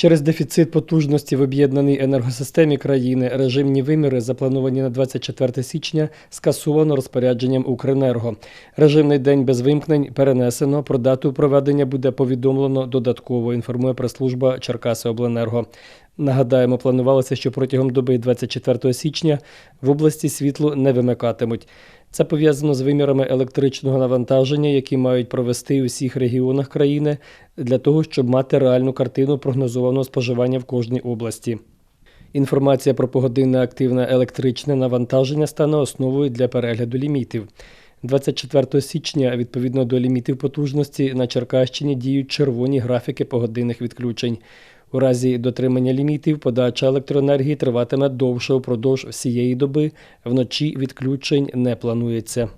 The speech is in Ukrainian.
Через дефіцит потужності в об'єднаній енергосистемі країни режимні виміри, заплановані на 24 січня, скасовано розпорядженням Укренерго. Режимний день без вимкнень перенесено. Про дату проведення буде повідомлено додатково. Інформує прес-служба Черкаси Обленерго. Нагадаємо, планувалося, що протягом доби 24 січня в області світло не вимикатимуть. Це пов'язано з вимірами електричного навантаження, які мають провести у всіх регіонах країни для того, щоб мати реальну картину прогнозованого споживання в кожній області. Інформація про погодинне активне електричне навантаження стане основою для перегляду лімітів. 24 січня, відповідно до лімітів потужності, на Черкащині діють червоні графіки погодинних відключень. У разі дотримання лімітів подача електроенергії триватиме довше упродовж всієї доби. Вночі відключень не планується.